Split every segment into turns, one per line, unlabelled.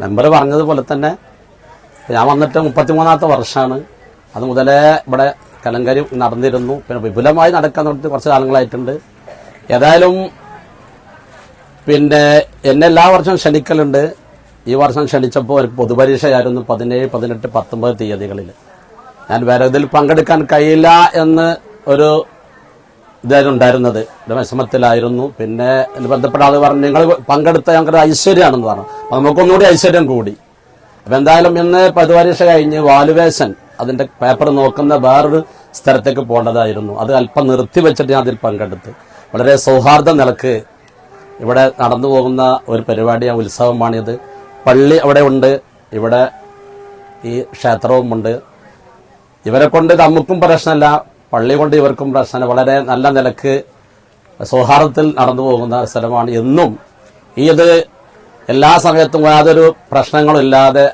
Member പറഞ്ഞതുപോലെ തന്നെ ഞാൻ വന്നിട്ട് മുപ്പത്തിമൂന്നാമത്തെ വർഷമാണ്. അത് മുതലേ ഇവിടെ കലങ്കരി നടന്നിരുന്നു. പിന്നെ വിപുലമായി നടക്കാൻ തുടങ്ങി കുറച്ച് കാലങ്ങളായിട്ടുണ്ട്. ഏതായാലും പിന്നെ എന്നെ എല്ലാ വർഷവും ക്ഷണിക്കലുണ്ട്. ഈ വർഷം ക്ഷണിച്ചപ്പോൾ ഒരു പൊതുപരീക്ഷയായിരുന്നു പതിനേഴ് പതിനെട്ട് പത്തൊമ്പത് തീയതികളിൽ ഞാൻ വേറെ ഇതിൽ പങ്കെടുക്കാൻ കഴിയില്ല എന്ന് ഒരു ഒരു വിഷമത്തിലായിരുന്നു. പിന്നെ ബന്ധപ്പെട്ട ആൾ പറഞ്ഞു നിങ്ങൾ പങ്കെടുത്ത ഞങ്ങളുടെ ഐശ്വര്യമാണെന്ന് പറഞ്ഞു. അപ്പൊ നമുക്കൊന്നുകൂടി ഐശ്വര്യം കൂടി. അപ്പൊ എന്തായാലും ഇന്ന് പതിപരീക്ഷ കഴിഞ്ഞ് വാലുവേഷൻ അതിന്റെ പേപ്പർ നോക്കുന്ന വേറൊരു സ്ഥലത്തേക്ക് പോകേണ്ടതായിരുന്നു. അത് അല്പം നിർത്തി വെച്ചിട്ട് ഞാൻ അതിൽ പങ്കെടുത്ത്. വളരെ സൗഹാർദ്ദ നിലയ്ക്ക് ഇവിടെ നടന്നു പോകുന്ന ഒരു പരിപാടിയാണ് ഉത്സവമാണിത്. പള്ളി അവിടെ ഉണ്ട്. ഇവിടെ ഈ ക്ഷേത്രവുമുണ്ട്. ഇവരെ കൊണ്ട് നമുക്കും പ്രശ്നമല്ല. പള്ളി കൊണ്ട് ഇവർക്കും പ്രശ്നം. വളരെ നല്ല നിലയ്ക്ക് സൗഹാർദ്ദത്തിൽ നടന്നു പോകുന്ന സ്ഥലമാണ് എന്നും. ഈ ഇത് എല്ലാ സമയത്തും യാതൊരു പ്രശ്നങ്ങളില്ലാതെ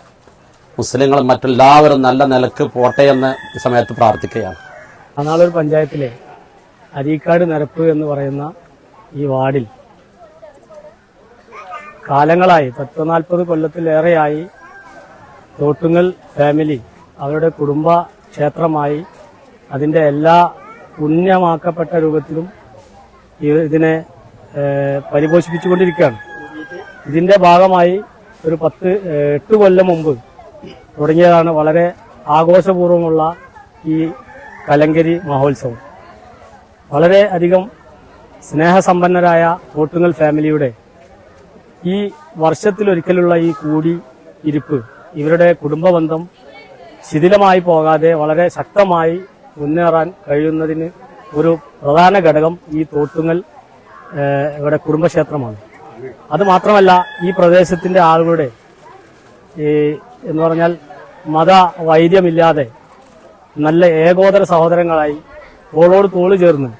മുസ്ലിങ്ങളും മറ്റെല്ലാവരും നല്ല നിലയ്ക്ക് പോട്ടെ എന്ന് ഈ സമയത്ത് പ്രാർത്ഥിക്കുകയാണ്.
അന്നാളൊരു പഞ്ചായത്തിലെ അരീക്കാട് നിരപ്പ് എന്ന് പറയുന്ന ഈ വാർഡിൽ കാലങ്ങളായി പത്ത് നാൽപ്പത് കൊല്ലത്തിലേറെയായി തോട്ടുങ്ങൽ ഫാമിലി അവരുടെ കുടുംബ ക്ഷേത്രമായി അതിന്റെ എല്ലാ പുണ്യമാക്കപ്പെട്ട രൂപത്തിലും ഇതിനെ പരിപോഷിപ്പിച്ചുകൊണ്ടിരിക്കുകയാണ്. ഇതിന്റെ ഭാഗമായി ഒരു പത്ത് എട്ട് കൊല്ലം മുമ്പ് തുടങ്ങിയതാണ് വളരെ ആഘോഷപൂർവമുള്ള ഈ കലങ്കരി മഹോത്സവം. വളരെ അധികം സ്നേഹസമ്പന്നരായ കോട്ടുങ്ങൽ ഫാമിലിയുടെ ഈ വർഷത്തിലൊരിക്കലുള്ള ഈ കൂടി ഇരിപ്പ് ഇവരുടെ കുടുംബബന്ധം ശിഥിലമായി പോകാതെ വളരെ ശക്തമായി മുന്നേറാൻ കഴിയുന്നതിന് ഒരു പ്രധാന ഘടകം ഈ തോട്ടുങ്ങൽ ഇവിടെ കുടുംബക്ഷേത്രമാണ്. അത് മാത്രമല്ല ഈ പ്രദേശത്തിന്റെ ആളുകളുടെ ഈ എന്ന് പറഞ്ഞാൽ മത വൈദ്യമില്ലാതെ നല്ല ഏകോദര സഹോദരങ്ങളായി തോളോട് തോൾ ചേർന്ന്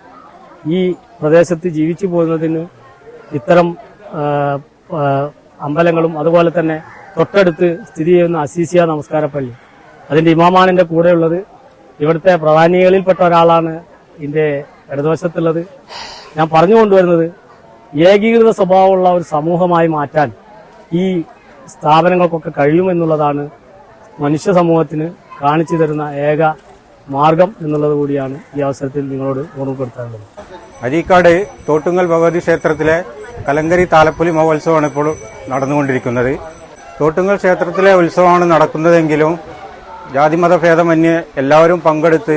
ഈ പ്രദേശത്ത് ജീവിച്ചു പോകുന്നതിന് ഇത്തരം അമ്പലങ്ങളും അതുപോലെ തന്നെ തൊട്ടടുത്ത് സ്ഥിതി ചെയ്യുന്ന അസീസിയ നമസ്കാരപ്പള്ളി. അതിന്റെ ഇമാമാനിന്റെ കൂടെയുള്ളത് ഇവിടുത്തെ പ്രധാനികളിൽപ്പെട്ട ഒരാളാണ് ഇതിന്റെ ഇടതുവശത്തുള്ളത്. ഞാൻ പറഞ്ഞു കൊണ്ടുവരുന്നത് ഏകീകൃത സ്വഭാവമുള്ള ഒരു സമൂഹമായി മാറ്റാൻ ഈ സ്ഥാപനങ്ങൾക്കൊക്കെ കഴിയുമെന്നുള്ളതാണ് മനുഷ്യ സമൂഹത്തിന് കാണിച്ചു തരുന്ന ഏക മാർഗം എന്നുള്ളത് കൂടിയാണ് ഈ അവസരത്തിൽ നിങ്ങളോട് ഓർമ്മപ്പെടുത്താനുള്ളത്.
അരീക്കാട് തോട്ടുങ്ങൽ ഭഗവതി ക്ഷേത്രത്തിലെ കലങ്കരി താലപ്പൊലി മഹോത്സവമാണ് ഇപ്പോൾ നടന്നുകൊണ്ടിരിക്കുന്നത്. തോട്ടുങ്ങൽ ക്ഷേത്രത്തിലെ ഉത്സവമാണ് നടക്കുന്നതെങ്കിലും ജാതിമത ഭേദമന്യേ എല്ലാവരും പങ്കെടുത്ത്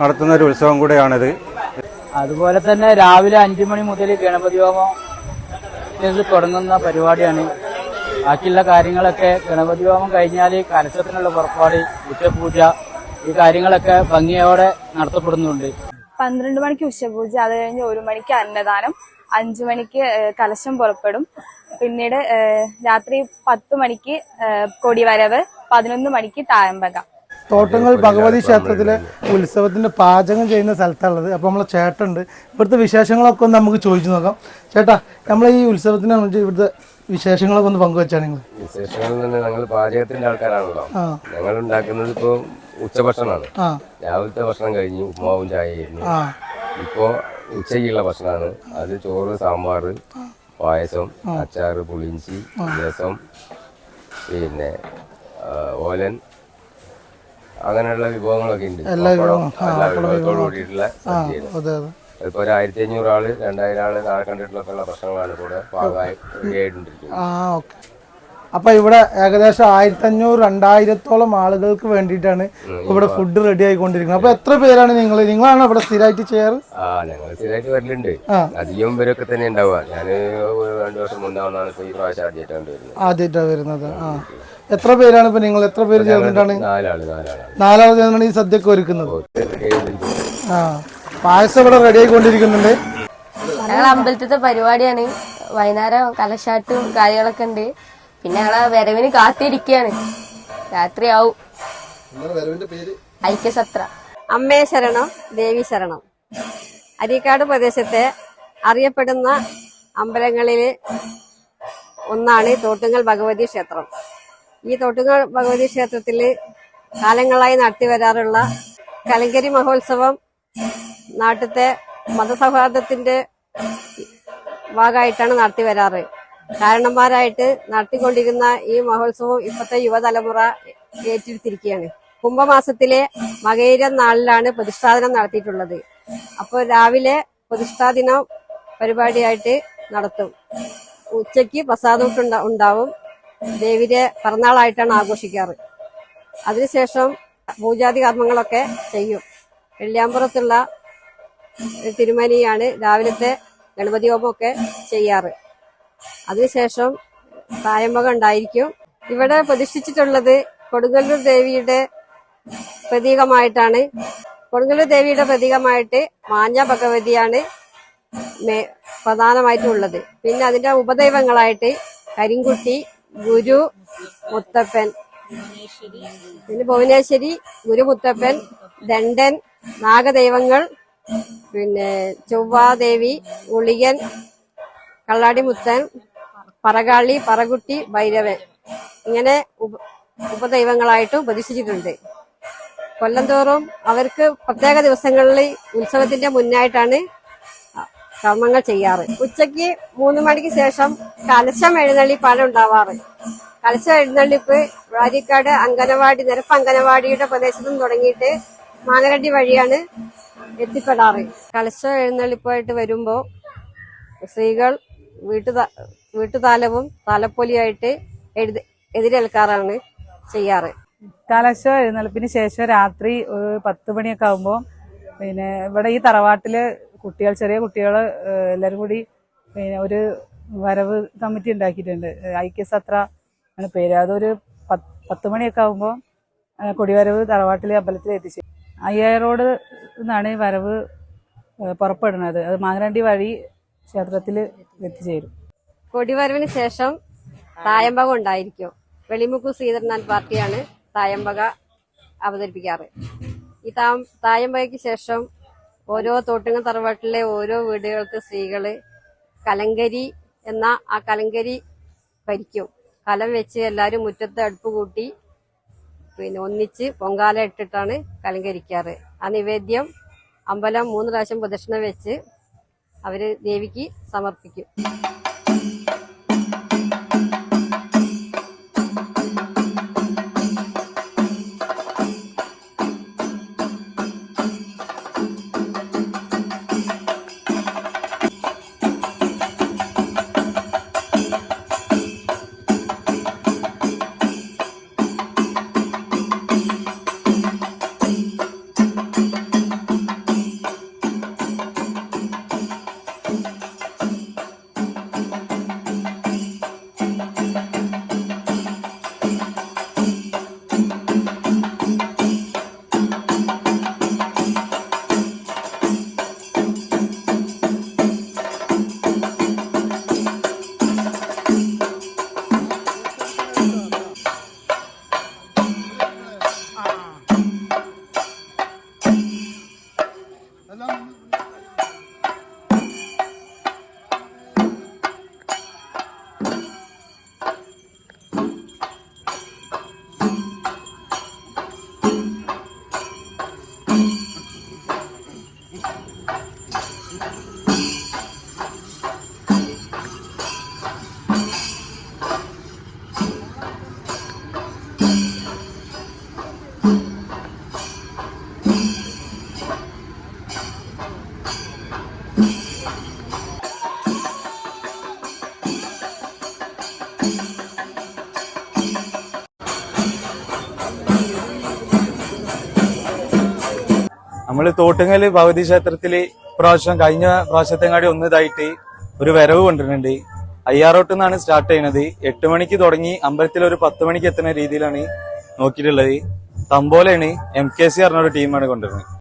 നടത്തുന്ന ഒരു ഉത്സവം കൂടെയാണിത്.
അതുപോലെ തന്നെ രാവിലെ അഞ്ചു മണി മുതൽ ഗണപതി ഹോമം തുടങ്ങുന്ന പരിപാടിയാണ്. ബാക്കിയുള്ള കാര്യങ്ങളൊക്കെ ഗണപതി ഹോമം കഴിഞ്ഞാൽ കലശത്തിനുള്ള പുറപ്പാട് ഉച്ചപൂജ ഈ കാര്യങ്ങളൊക്കെ ഭംഗിയോടെ നടത്തപ്പെടുന്നുണ്ട്.
പന്ത്രണ്ട് മണിക്ക് ഉച്ചപൂജ അത് കഴിഞ്ഞ് ഒരു മണിക്ക് അന്നദാനം അഞ്ചു മണിക്ക് കലശം പുറപ്പെടും. പിന്നീട് രാത്രി പത്ത് മണിക്ക് കൊടിവരവ് പതിനൊന്ന് മണിക്ക് തായമ്പക.
തോട്ടങ്ങൾ ഭഗവതി ക്ഷേത്രത്തിലെ ഉത്സവത്തിന്റെ പാചകം ചെയ്യുന്ന സ്ഥലത്താണുള്ളത്. അപ്പോൾ നമ്മളെ ചേട്ടുണ്ട് ഇവിടുത്തെ വിശേഷങ്ങളൊക്കെ ഒന്ന് നമുക്ക് ചോദിച്ചു നോക്കാം. ചേട്ടാ നമ്മൾ ഈ ഉത്സവത്തിന് ഇവിടുത്തെ വിശേഷങ്ങളൊക്കെ ഒന്ന് പങ്കുവെച്ചാണ് നിങ്ങൾ
വിശേഷങ്ങൾ തന്നെ ഞങ്ങൾ പാചകത്തിന്റെ ആൾക്കാരാണല്ലോ. ഞങ്ങൾ ഉണ്ടാക്കുന്നത് ഇപ്പൊ ഉച്ചഭക്ഷണമാണ്. രാവിലത്തെ ഭക്ഷണം കഴിഞ്ഞ് ഉപ്മാവും ചായയായിരുന്നു. ഇപ്പോ ഉച്ചയ്ക്കുള്ള ഭക്ഷണമാണ്. അത് ചോറ് സാമ്പാർ പായസം അച്ചാറ് പുളിഞ്ചി രസം പിന്നെ ഓലൻ. അങ്ങനെയുള്ള വിഭവങ്ങളൊക്കെ ഉണ്ട്.
എല്ലാ
വിഭവത്തോടു. കൂടിയിട്ടുള്ള ഇപ്പൊ ഒരു ആയിരത്തി അഞ്ഞൂറ് ആൾ രണ്ടായിരം ആൾ താഴെ കണ്ടിട്ടുള്ള പ്രശ്നങ്ങളാണ് ഇവിടെ പാകമായി റെഡിയായിട്ടിരിക്കുന്നത്
ആ ഓക്കെ. അപ്പൊ ഇവിടെ ഏകദേശം ആയിരത്തി അഞ്ഞൂറ് രണ്ടായിരത്തോളം ആളുകൾക്ക് വേണ്ടിയിട്ടാണ് ഇവിടെ ഫുഡ് റെഡി ആയിക്കൊണ്ടിരിക്കുന്നത്. അപ്പൊ എത്ര പേരാണ് നിങ്ങൾ നിങ്ങളാണ് ഇവിടെ സ്ഥിരമായിട്ട് ചെയ്യാറ്?
ആ ഞങ്ങൾ സ്ഥിരമായിട്ട് വരലുണ്ട്. അധികം പേരൊക്കെ തന്നെ ഉണ്ടാവുക. ഞാൻ രണ്ടു വർഷം മുന്നാണ് ഇപ്പൊ ഈ പ്രാവശ്യം ആദ്യമായിട്ടാണ് വരുന്നത്.
ആദ്യമായിട്ടാണ് വരുന്നത്. ആ എത്ര പേരാണ് ഇപ്പൊ നിങ്ങൾ? എത്ര പേര് ചേർന്നിട്ടാണ്? നാലാൾ ചേർന്നാണ് ഈ സദ്യക്ക് ഒരുക്കുന്നത്. ആ പായസം ഇവിടെ റെഡി ആയിക്കൊണ്ടിരിക്കുന്നുണ്ട്.
ഞങ്ങൾ അമ്പലത്തിലത്തെ പരിപാടിയാണ്. വൈകുന്നേരം കലശാട്ടും കാര്യങ്ങളൊക്കെ ഉണ്ട്. പിന്നെ ഞങ്ങളെ വരവിന് കാത്തിരിക്കുകയാണ് രാത്രിയാവും. ഐക്യസത്ര.
അമ്മേ ശരണം ദേവി ശരണം. അരീക്കാട് പ്രദേശത്തെ അറിയപ്പെടുന്ന അമ്പലങ്ങളിൽ ഒന്നാണ് തോട്ടുങ്ങൽ ഭഗവതി ക്ഷേത്രം. ഈ തൊട്ടുകൾ ഭഗവതി ക്ഷേത്രത്തിൽ കാലങ്ങളായി നടത്തി വരാറുള്ള കലങ്കരി മഹോത്സവം നാട്ടിലത്തെ മതസൗഹാർദ്ദത്തിന്റെ ഭാഗമായിട്ടാണ് നടത്തി വരാറ്. കാരണന്മാരായിട്ട് നടത്തിക്കൊണ്ടിരുന്ന ഈ മഹോത്സവം ഇപ്പോഴത്തെ യുവതലമുറ ഏറ്റെടുത്തിരിക്കുകയാണ്. കുംഭമാസത്തിലെ മകയിരം നാളിലാണ് പ്രതിഷ്ഠാദിനം നടത്തിയിട്ടുള്ളത്. അപ്പോൾ രാവിലെ പ്രതിഷ്ഠാദിനം പരിപാടിയായിട്ട് നടത്തും. ഉച്ചയ്ക്ക് പ്രസാദം ഉണ്ടാവും. ദേവിയുടെ പിറന്നാളായിട്ടാണ് ആഘോഷിക്കാറ്. അതിനുശേഷം പൂജാതി കർമ്മങ്ങളൊക്കെ ചെയ്യും. വെള്ളിയാമ്പുറത്തുള്ള തിരുമനിയാണ് രാവിലത്തെ ഗണപതി ഹോമമൊക്കെ ചെയ്യാറ്. അതിനുശേഷം തായമ്പക ഉണ്ടായിരിക്കും. ഇവിടെ പ്രതിഷ്ഠിച്ചിട്ടുള്ളത് കൊടുങ്ങല്ലൂർ ദേവിയുടെ പ്രതീകമായിട്ടാണ്. കൊടുങ്ങല്ലൂർ ദേവിയുടെ പ്രതീകമായിട്ട് മാഞ്ഞ ഭഗവതിയാണ് പ്രധാനമായിട്ടുള്ളത്. പിന്നെ അതിന്റെ ഉപദൈവങ്ങളായിട്ട് കരിങ്കുട്ടി ഗുരു മുത്തപ്പൻ. പിന്നെ ഭുവനേശ്വരി ഗുരു മുത്തപ്പൻ ദണ്ഡൻ നാഗദൈവങ്ങൾ പിന്നെ ചൊവ്വാദേവി ഉളിയൻ കള്ളാടിമുത്തൻ പറകാളി പറകുട്ടി ഭൈരവൻ. ഇങ്ങനെ ഉപ ഉപദൈവങ്ങളായിട്ട് ഉപദേശിച്ചിട്ടുണ്ട്. കൊല്ലം തോറും അവർക്ക് പ്രത്യേക ദിവസങ്ങളിൽ ഉത്സവത്തിന്റെ മുന്നായിട്ടാണ് കർമ്മങ്ങൾ ചെയ്യാറ്. ഉച്ചയ്ക്ക് മൂന്ന് മണിക്ക് ശേഷം കലശം എഴുന്നള്ളിപ്പാണ് ഉണ്ടാവാറ്. കലശം എഴുന്നള്ളിപ്പ് വാരിക്കാട് അങ്കനവാടി നിരപ്പ് അങ്കനവാടിയുടെ പ്രദേശത്തു നിന്ന് തുടങ്ങിയിട്ട് മാനരണ്ടി വഴിയാണ് എത്തിപ്പെടാറ്. കലശം എഴുന്നള്ളിപ്പായിട്ട് വരുമ്പോൾ സ്ത്രീകൾ വീട്ടു വീട്ടുതാലവും താലപ്പൊലിയായിട്ട് എഴുതി എതിരേൽക്കാറാണ് ചെയ്യാറ്.
കലശം എഴുന്നള്ളിപ്പിന് ശേഷം രാത്രി ഒരു പത്ത് മണിയൊക്കെ ആകുമ്പോൾ പിന്നെ ഇവിടെ ഈ തറവാട്ടിൽ കുട്ടികൾ ചെറിയ കുട്ടികൾ എല്ലാവരും കൂടി പിന്നെ ഒരു വരവ് കമ്മിറ്റി ഉണ്ടാക്കിയിട്ടുണ്ട്. ഐക്യസത്ര ആണ് പേര്. അതൊരു പത്ത് മണിയൊക്കെ ആകുമ്പോൾ കൊടിവരവ് തറവാട്ടിലെ അമ്പലത്തിൽ എത്തിച്ചു. അയ്യായിരം റോഡ് നിന്നാണ് ഈ വരവ് പുറപ്പെടുന്നത്. അത് മാങ്ങരണ്ടി വഴി ക്ഷേത്രത്തിൽ എത്തിച്ചേരും.
കൊടിവരവിന് ശേഷം തായമ്പക ഉണ്ടായിരിക്കും. വെളിമുക്കു ശ്രീധരനാഥ് പാർട്ടിയാണ് തായമ്പക അവതരിപ്പിക്കാറ്. ഈ താ തായമ്പകയ്ക്ക് ശേഷം ഓരോ തോട്ടുങ്ങൽ തറവാട്ടിലെ ഓരോ വീടുകൾക്ക് സ്ത്രീകൾ കലങ്കരി എന്ന ആ കലങ്കരി ഭരിക്കും. കലം വെച്ച് എല്ലാവരും മുറ്റത്ത് അടുപ്പ് കൂട്ടി പിന്നെ ഒന്നിച്ച് പൊങ്കാല ഇട്ടിട്ടാണ് കലങ്കരിക്കാറ്. ആ നിവേദ്യം അമ്പലം മൂന്ന് പ്രാവശ്യം പ്രദക്ഷിണ വെച്ച് അവർ ദേവിക്ക് സമർപ്പിക്കും.
നമ്മൾ തോട്ടുങ്ങൽ ഭഗവതി ക്ഷേത്രത്തിൽ പ്രാവശ്യം കഴിഞ്ഞ പ്രാവശ്യത്തെങ്ങാടി ഒന്നിതായിട്ട് ഒരു വരവ് കൊണ്ടിരുന്നുണ്ട് അയ്യാറോട്ട് നിന്നാണ് സ്റ്റാർട്ട് ചെയ്യുന്നത് എട്ട് മണിക്ക് തുടങ്ങി അമ്പലത്തിൽ ഒരു പത്ത് മണിക്ക് എത്തുന്ന രീതിയിലാണ് നോക്കിയിട്ടുള്ളത്. തമ്പോലയാണ് എം കെ സി പറഞ്ഞ ഒരു ടീമാണ് കൊണ്ടുവരുന്നത്.